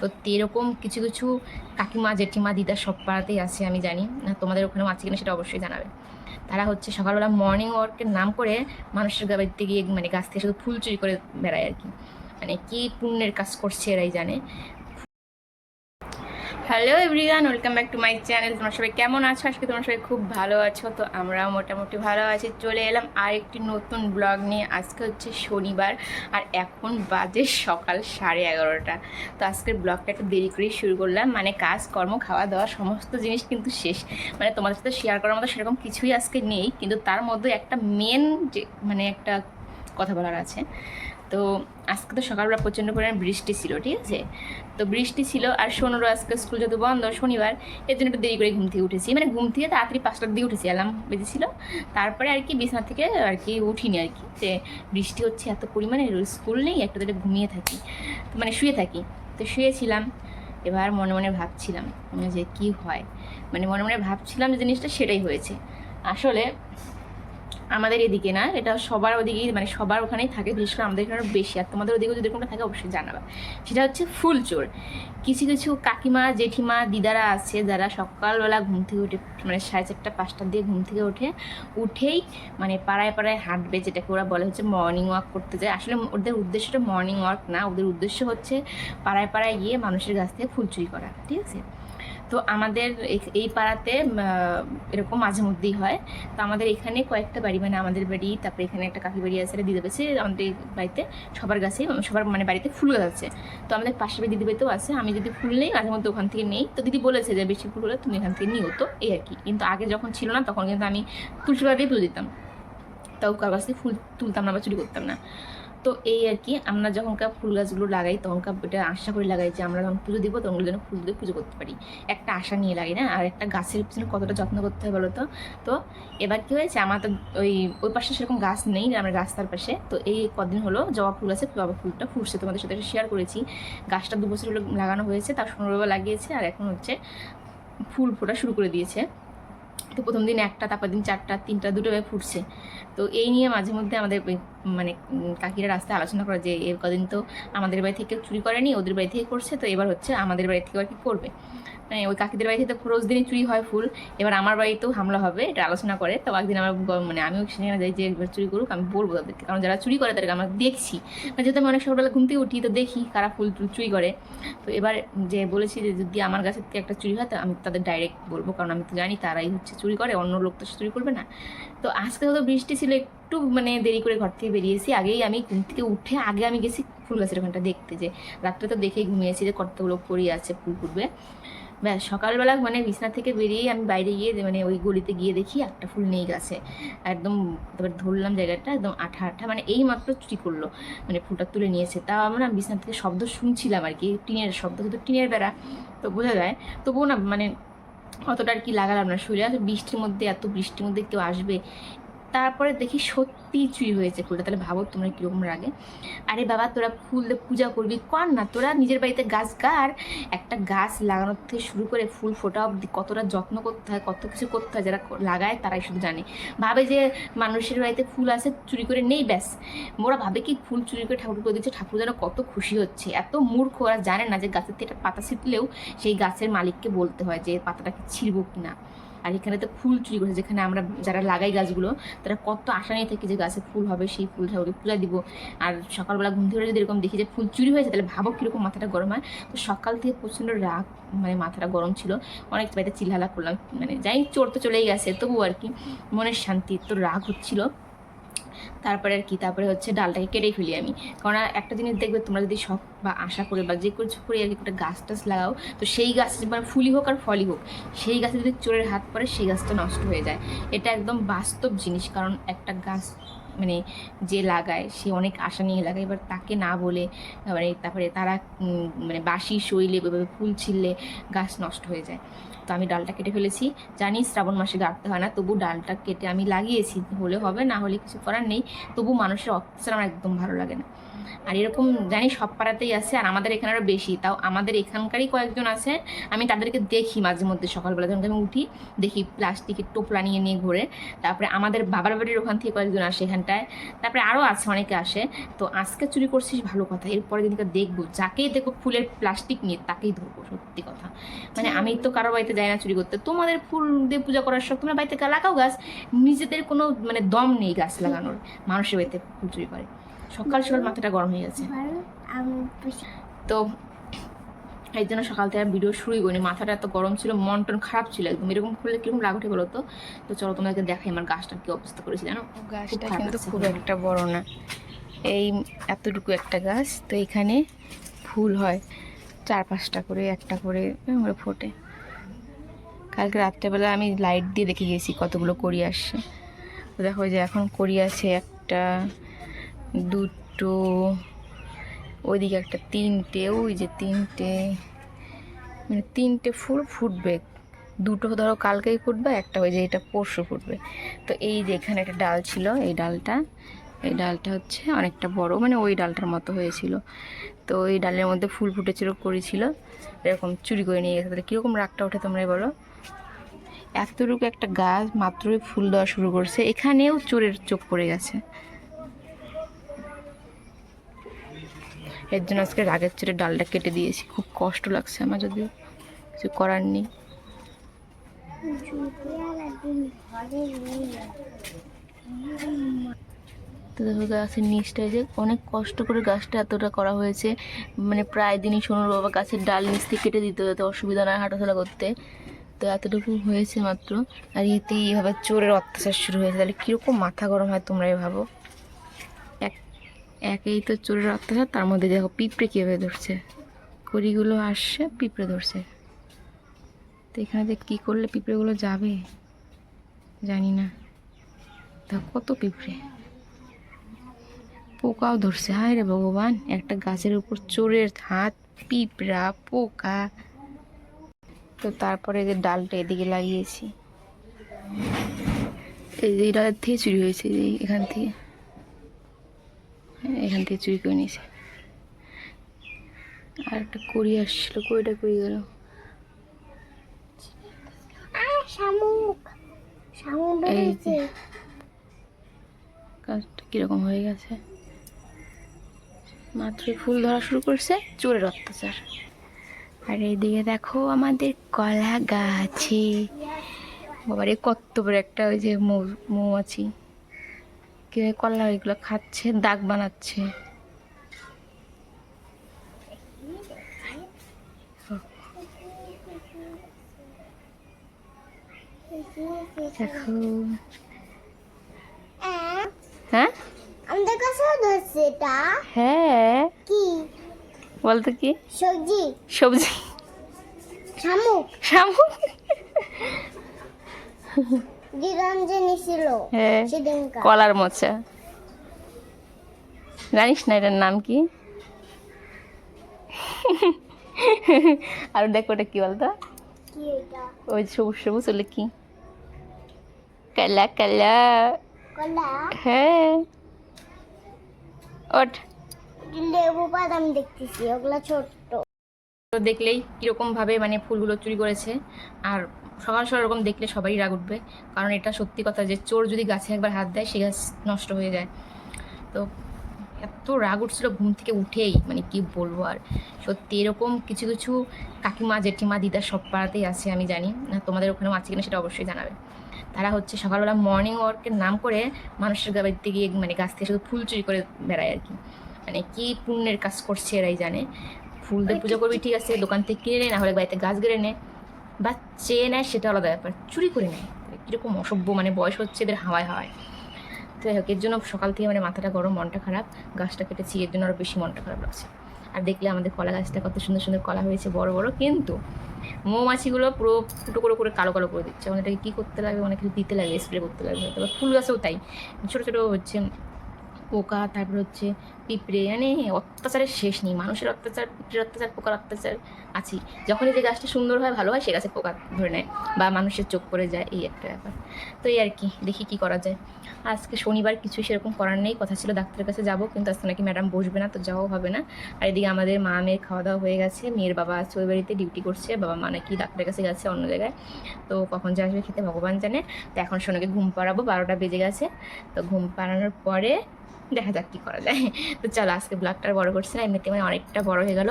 সত্যি এরকম কিছু কিছু কাকিমা, জেঠিমা, দিদা সব পাড়াতেই আছে, আমি জানি। তোমাদের ওখানেও আছে কিনা সেটা অবশ্যই জানাবে। তারা হচ্ছে সকালবেলা মর্নিং ওয়ার্কের নাম করে মানুষের গাড়িতে গিয়ে মানে গাছ থেকে শুধু ফুল চুরি করে বেড়ায় আর কি। মানে কি পুণ্যের কাজ করছে এরাই জানে। Hello everyone, welcome back to my channel. তোমরা সবাই কেমন আছো? আজকে তোমরা সবাই খুব ভালো আছো। তো আমরাও মোটামুটি ভালো আছি। চলে এলাম আর একটি নতুন ব্লগ নিয়ে। আজকে হচ্ছে শনিবার আর এখন বাজে সকাল সাড়ে এগারোটা। তো আজকের ব্লগটা একটু দেরি করেই শুরু করলাম। মানে কাজ, কর্ম, খাওয়া দাওয়া, সমস্ত জিনিস কিন্তু শেষ। মানে তোমাদের সাথে শেয়ার করার মতো সেরকম কিছুই আজকে নেই। কিন্তু তার মধ্যে একটা মেন যে মানে একটা কথা বলার আছে। তো আজকে তো সকালবেলা প্রচণ্ড পরিমাণে বৃষ্টি ছিল, ঠিক আছে? তো বৃষ্টি ছিল আর শোনোরও আজকে স্কুল যেহেতু বন্ধ, শনিবার এর জন্য একটু দেরি করে ঘুম থেকে উঠেছি। মানে ঘুম থেকে তাড়াতাড়ি পাঁচটার দিকে উঠেছি, অ্যালার্ম বেজেছিল। তারপরে আর কি বিছানা থেকে আর কি উঠিনি আর কি, যে বৃষ্টি হচ্ছে এত পরিমাণে, স্কুল নেই, একটু ধরে ঘুমিয়ে থাকি মানে শুয়ে থাকি। তো শুয়েছিলাম, এবার মনে মনে ভাবছিলাম যে কি হয়? মানে মনে মনে ভাবছিলাম যে জিনিসটা সেটাই হয়েছে। আসলে আমাদের এদিকে না, এটা সবার ওদিকেই মানে সবার ওখানেই থাকে, বিশেষ করে আমাদের এখানে বেশি। আর তোমাদের ওদিকেও যদি কোনটা থাকে, অবশ্যই জানাবা। সেটা হচ্ছে ফুল চোর কিছু কিছু কাকিমা, জেঠিমা, দিদারা আছে, যারা সকালবেলা ঘুম থেকে উঠে মানে সাড়ে চারটা, পাঁচটার দিয়ে ঘুম থেকে উঠে, উঠেই মানে পাড়ায় পাড়ায় হাঁটবে, যেটাকে ওরা বলে হচ্ছে মর্নিং ওয়াক করতে যায়। আসলে ওদের উদ্দেশ্যটা মর্নিং ওয়াক না, ওদের উদ্দেশ্য হচ্ছে পাড়ায় পাড়ায় গিয়ে মানুষের কাছ থেকে ফুল চুরি করা, ঠিক আছে? তো আমাদের এই- পাড়াতে এরকম মাঝে মধ্যেই হয়। তো আমাদের এখানে কয়েকটা বাড়ি মানে আমাদের বাড়ি, তারপরে এখানে একটা কাকি বাড়ি আছে দিদি বাড়ি আছে, আমাদের বাড়িতে সবার গাছে সবার মানে বাড়িতে ফুল গাছ আছে। তো আমাদের পাশের দিদি বাড়িতেও আছে, আমি যদি ফুল নেই, মাঝে মধ্যে ওখান থেকে নেই। তো দিদি বলেছে যে, বেশি ফুল হলে তুমি এখান থেকে নিও। তো এই আর কি। কিন্তু আগে যখন ছিল না, তখন কিন্তু আমি তুলসী পাতা দিয়ে পুজো দিতাম। তাও কার কাছ থেকে ফুল তুলতাম না বা চুরি করতাম না। তো এই আর কি, আমরা যখনকার ফুল গাছগুলো লাগাই তখনকার এটা আশা করে লাগাই যে আমরা যখন পুজো দিব, তখন যেন ফুল দিয়ে পুজো করতে পারি। একটা আশা নিয়ে লাগাই না, আর একটা গাছের পিছনে কতটা যত্ন করতে হয় বলো তো তো এবার কি হয়েছে, আমার তো ওই ওই পাশে সেরকম গাছ নেই, আমার রাস্তার পাশে। তো এই কদিন হলো জবা ফুল আছে জবা ফুলটা ফুটছে, তোমাদের সাথে শেয়ার করেছি। গাছটা দু বছর হলো লাগানো হয়েছে, তার সুন্দরভাবে লাগিয়েছে, আর এখন হচ্ছে ফুল ফোটা শুরু করে দিয়েছে। তো প্রথম দিন একটা, তারপর দিন চারটা, তিনটা, দুটো ফুটছে। তো এই নিয়ে মাঝে মধ্যে আমাদের মানে কাকিরা রাস্তায় আলোচনা করে যে এর কদিন তো আমাদের বাড়ি থেকে চুরি করেনি, ওদের বাড়ি থেকে করছে, তো এবার হচ্ছে আমাদের বাড়ি থেকে আর কি করবে? মানে ওই কাকিদের বাড়ি থেকে তো রোজ দিনই চুরি হয় ফুল। এবার আমার বাড়িতেও হামলা হবে, এটা আলোচনা করে। তো একদিন আমার মানে আমিও সেখানে যাই যে একবার চুরি করুক, আমি বলব তাদেরকে। কারণ যারা চুরি করে, তাদেরকে আমরা দেখছি। মানে যেহেতু আমি অনেক সকালবেলা ঘুম থেকে উঠি, তো দেখি কারা ফুল চুরি করে। তো এবার যে বলেছি যে, যদি আমার কাছে থেকে একটা চুরি হয়, তো আমি তাদের ডাইরেক্ট বলব। কারণ আমি তো জানি তারাই হচ্ছে চুরি করে, অন্য লোক তো চুরি করবে না। তো আজকে হয়তো বৃষ্টি ছিল একটু মানে দেরি করে ঘর থেকে বেরিয়েছি। আগেই আমি ঘুম থেকে উঠে আগে আমি গেছি ফুল গাছের ওখানটা দেখতে যে রাত্রে তো দেখেই ঘুমিয়েছি যে কতগুলো পড়ি আছে ফুল ফুটবে। ব্যাস, সকালবেলা মানে বিছনা থেকে বেরিয়েই আমি বাইরে গিয়ে মানে ওই গলিতে গিয়ে দেখি একটা ফুল নেই গাছে। একদম তারপর ধরলাম জায়গাটা, একদম আঠা আঠা মানে এই মাত্র চুরি করল। মানে ফুলটা তুলে নিয়েছে। তাও আমরা বিছনা থেকে শব্দ শুনছিলাম আর কি, টিনের শব্দ কিন্তু টিনের বেড়া, তো বোঝা যায়। তবুও না মানে অতটা আর কি লাগালাম না শরীরে বৃষ্টির মধ্যে, এত বৃষ্টির মধ্যে কেউ আসবে তারপরে দেখি সত্যি চুরি হয়েছে ফুলটা। তাহলে ভাবো তোমরা কীরকম লাগে আরে বাবা, তোরা ফুল দিয়ে পূজা করবি? কর না, তোরা নিজের বাড়িতে গাছ গার। একটা গাছ লাগানোর থেকে শুরু করে ফুল ফোটা অব্দি কতটা যত্ন করতে হয়, কত কিছু করতে হয়, যারা লাগায় তারাই শুধু জানে। ভাবে যে মানুষের বাড়িতে ফুল আছে, চুরি করে নেই, ব্যাস। ওরা ভাবে কি ফুল চুরি করে ঠাকুর করে দিচ্ছে, ঠাকুর যেন কত খুশি হচ্ছে। এত মূর্খ, ওরা জানে না যে গাছের থেকে পাতা ছিটলেও সেই গাছের মালিককে বলতে হয় যে পাতাটাকে ছিঁড়বো কিনা। আর এখানে তো ফুল চুরি করেছে, যেখানে আমরা যারা লাগাই গাছগুলো, তারা কত আশা নিয়ে থাকি যে গাছে ফুল হবে, সেই ফুলটা ওকে পূজা দিব। আর সকালবেলা ঘুম থেকে যদি এরকম দেখি যে ফুল চুরি হয়েছে, তাহলে ভাবো কীরকম মাথাটা গরম হয়। তো সকাল থেকে প্রচণ্ড রাগ মানে মাথাটা গরম ছিল। অনেক বাড়িতে চিল্লালা করলাম মানে যাই চোর তো চলেই গেছে তবু আর কি, মনের শান্তি, তো রাগ হচ্ছিল। তারপরে আর কি, তারপরে হচ্ছে ডালটাকে কেটেই ফেলি আমি। কারণ একটা জিনিস দেখবে, তোমরা যদি শখ বা আশা করে বা যে কিছু করে আর কি একটা গাছ টাছ লাগাও, তো সেই গাছ মানে ফুলই হোক আর ফলই হোক, সেই গাছে যদি চোরের হাত পড়ে, সেই গাছটা নষ্ট হয়ে যায়। এটা একদম বাস্তব জিনিস, কারণ একটা গাছ মানে যে লাগায়, সে অনেক আশা নিয়ে লাগায়। এবার তাকে না বলে মানে তারপরে তারা মানে বাসি শৈলে ফুল ছিললে গাছ নষ্ট হয়ে যায়। তো আমি ডালটা কেটে ফেলেছি। জানি শ্রাবণ মাসে গাড়তে হয় না তবু ডালটা কেটে আমি লাগিয়েছি। হলে হবে, না হলে কিছু করার নেই। তবু মানুষের অত্যাচার আমার একদম ভালো লাগে না। আর এরকম জানি সব পাড়াতেই আছে আর আমাদের এখানে আরও বেশি। তাও আমাদের এখানকারই কয়েকজন আছে আমি তাদেরকে দেখি মাঝে মধ্যে সকালবেলা। যখন আমি উঠি দেখি প্লাস্টিকের টোপলা নিয়ে নিয়ে ঘুরে। তারপরে আমাদের বাবার বাড়ির ওখান থেকে কয়েকজন আসে এখানটায়। তারপরে আরও আছে অনেকে আসে। তো আজকে চুরি করছিস ভালো কথা। এরপরে দিনকে দেখব। যাকেই দেখব ফুলের প্লাস্টিক নিয়ে তাকেই ধরবো সত্যি কথা। মানে আমি তো কারও বাড়িতে যাই না চুরি করতে। তোমাদের ফুল দিয়ে পূজা করার শখ তোমরা বাড়িতে লাগাও গাছ। নিজেদের কোনো মানে দম নেই গাছ লাগানোর। মানুষের বাড়িতে ফুল চুরি করে। সকাল সকাল মাথাটা গরম হয়ে গেছে। তো এই জন্য সকাল থেকে ভিডিও শুরুই করিনি। মাথাটা এত গরম ছিল মন টন খারাপ ছিল একদম। এরকম করলে কীরকম রাগ উঠে বলো তো? তো চলো তোমাদেরকে দেখাই আমার গাছটা কি অবস্থা করেছে জানো? গাছটা কিন্তু খুব একটা বড় না। এই এতটুকু একটা গাছ তো এখানে ফুল হয়। চার পাঁচটা করে একটা করে ফোটে। কালকে রাত্রেবেলা আমি লাইট দিয়ে দেখে গেছি কতগুলো করি আসছে। তো দেখো যে এখন করি আছে একটা দুটো, ওইদিকে একটা তিনটে, ওই যে তিনটে মানে তিনটে ফুল ফুটবে। দুটো ধরো কালকেই ফুটবে, একটা ওই যে এটা পরশু ফুটবে। তো এই যে এখানে একটা ডাল ছিল, এই ডালটা এই ডালটা হচ্ছে অনেকটা বড় মানে ওই ডালটার মতো হয়েছিল। তো এই ডালের মধ্যে ফুল ফুটেছিল, করেছিল। এরকম চুরি করে নিয়ে গেছে। তাহলে কীরকম রাগটা ওঠে তোমরাই বলো? এতটুকু একটা গাছ মাত্রই ফুল দেওয়া শুরু করছে। এখানেও চোরের চোখ পড়ে গেছে। এর জন্য আজকে রাগের চোরে ডালটা কেটে দিয়েছি। খুব কষ্ট লাগছে আমার যদিও। কিছু করার নেই। তো দেখো গাছের নিচটায় যে অনেক কষ্ট করে গাছটা এতটা করা হয়েছে। মানে প্রায় দিনই সোনুর বাবা গাছের ডাল নিচ থেকে কেটে দিতে যাতে অসুবিধা না হয় হাঁটাচলা করতে। তো এতটুকু হয়েছে মাত্র। আর এতে এইভাবে চোরের অত্যাচার শুরু হয়েছে। তাহলে কীরকম মাথা গরম হয় তোমরাই ভাবো। একেই তো চোরের অত্যাচার তার মধ্যে দেখো পিঁপড়ে কীভাবে ধরছে। কড়িগুলো আসছে, পিঁপড়ে ধরছে। তো এখানে যে কী করলে পিঁপড়েগুলো যাবে? জানি না। দেখো কত পিঁপড়ে? পোকাও ধরছে, হায় রে ভগবান! একটা গাছের উপর চোরের হাত, পিঁপড়া, পোকা। তো তারপরে যে ডালটা এদিকে লাগিয়েছি। এই যে ডালের থেকে চুরি হয়েছে এখান থেকে। এখান থেকে চুরি করে নিয়েছে। আর একটা কড়ি আসছিল কড়িটা কই গেল। এই যে কাজটা কীরকম হয়ে গেছে? মাত্রই ফুল ধরা শুরু করছে চোরের অত্যাচার আর এইদিকে দেখো আমাদের কলা গাছে। বাবারে কত বড় একটা ওই যে মৌ মৌমাছি। কীভাবে কলা এগুলো খাচ্ছে দাগ বানাচ্ছে। দেখো। হ্যাঁ? আমাদের কাছেও ধরছে এটা। হ্যাঁ। কি? বলতো কি? সবজি। সবজি। শামুক। শামুক। নিরঞ্জনী ছিল হ্যাঁ সেদিনকার। কলার মোচা। জানিস না এটার নাম কি? আর দেখো ওটা কি বলতো? ওই সবুজ সবুজ হলে কি? কালা কালা। হ্যাঁ ওঠ। লেবু বাদাম দেখতেছি ওগুলা ছোট্ট। দেখলেই কীরকমভাবে মানে ফুলগুলো চুরি করেছে। আর সকাল সকাল ওরকম দেখলে সবারই রাগ উঠবে। কারণ এটা সত্যি কথা যে চোর যদি গাছে একবার হাত দেয়, সে গাছ নষ্ট হয়ে যায়। তো এত রাগ উঠছিল ঘুম থেকে উঠেই মানে কি বলব আর। সত্যি এরকম কিছু কিছু কাকিমা, জেঠিমা, দিদা সব পাড়াতেই আছে, আমি জানি। না, তোমাদের ওখানেও আছে কিনা সেটা অবশ্যই জানাবে। তারা হচ্ছে সকালবেলা মর্নিং ওয়ার্কের নাম করে মানুষের বাড়িতে গিয়ে মানে গাছ থেকে শুধু ফুল চুরি করে বেড়ায় আর কি। মানে কি পুণ্যের কাজ করছে এরাই জানে। ফুল দিয়ে পুজো করবি ঠিক আছে দোকান থেকে কিনে নেয় না হলে বাড়িতে গাছ গেড়ে নেয় বা চেয়ে নেয় সেটা আলাদা ব্যাপার চুরি করে নেয় কীরকম অসভ্য মানে বয়স হচ্ছে এদের হাওয়ায় হাওয়ায়। তো যাই হোক এর জন্য সকাল থেকে মানে মাথাটা গরম মনটা খারাপ গাছটা কেটেছি এর জন্য আরও বেশি মনটা খারাপ লাগছে। আর দেখলে আমাদের কলা গাছটা কত সুন্দর সুন্দর কলা হয়েছে বড় বড় কিন্তু মৌমাছিগুলো পুরো ফুটো করে করে কালো কালো করে দিচ্ছে। মানে এটাকে কী করতে লাগবে অনেক কিছু দিতে লাগে স্প্রে করতে লাগবে তারপর ফুল গাছেও তাই ছোটো ছোটো হচ্ছে পোকা তারপর হচ্ছে পিঁপড়ে মানে অত্যাচারের শেষ নেই, মানুষের অত্যাচার পিঁপড়ের অত্যাচার, পোকার অত্যাচার আছেই। যখনই যে গাছটা সুন্দর হয়, ভালো হয় সে গাছে পোকা ধরে নেয় বা মানুষের চোখ পড়ে যায়, এই একটা ব্যাপার। তো এই আর কি, দেখি কি করা যায়। আজকে শনিবার কিছু সেরকম করার নেই, কথা ছিল ডাক্তারের কাছে যাব, কিন্তু আজকে নাকি ম্যাডাম বসবে না, তো যাওয়াও হবে না। আর এদিকে আমাদের মা, মেয়ের খাওয়া দাওয়া হয়ে গেছে, মেয়ের বাবা আছে ওই বাড়িতে ডিউটি করছে, বাবা মা নাকি ডাক্তারের কাছে গেছে অন্য জায়গায়। তো কখন যে আসবে খেতে ভগবান জানে। তো এখন সোনাকে ঘুম পাড়াবো, বারোটা বেজে গেছে। তো ঘুম পাড়ানোর পরে দেখা যাক কী করা যায়। তো চলো আজকে ব্লগটা বড় করছে না এমনিতে মানে অনেকটা বড় হয়ে গেল।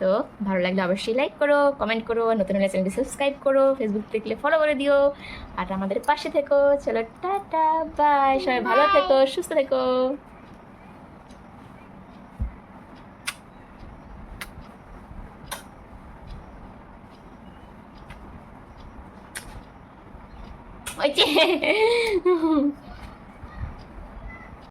তো ভালো লাগলে অবশ্যই লাইক করো কমেন্ট করো নতুন হলে চ্যানেলটি সাবস্ক্রাইব করো ফেসবুক দেখলে ফলো করে দিও। আর আমাদের পাশে থেকো। চলো টাটা বাই সবাই ভালো থেকো সুস্থ থেকো। ওই যে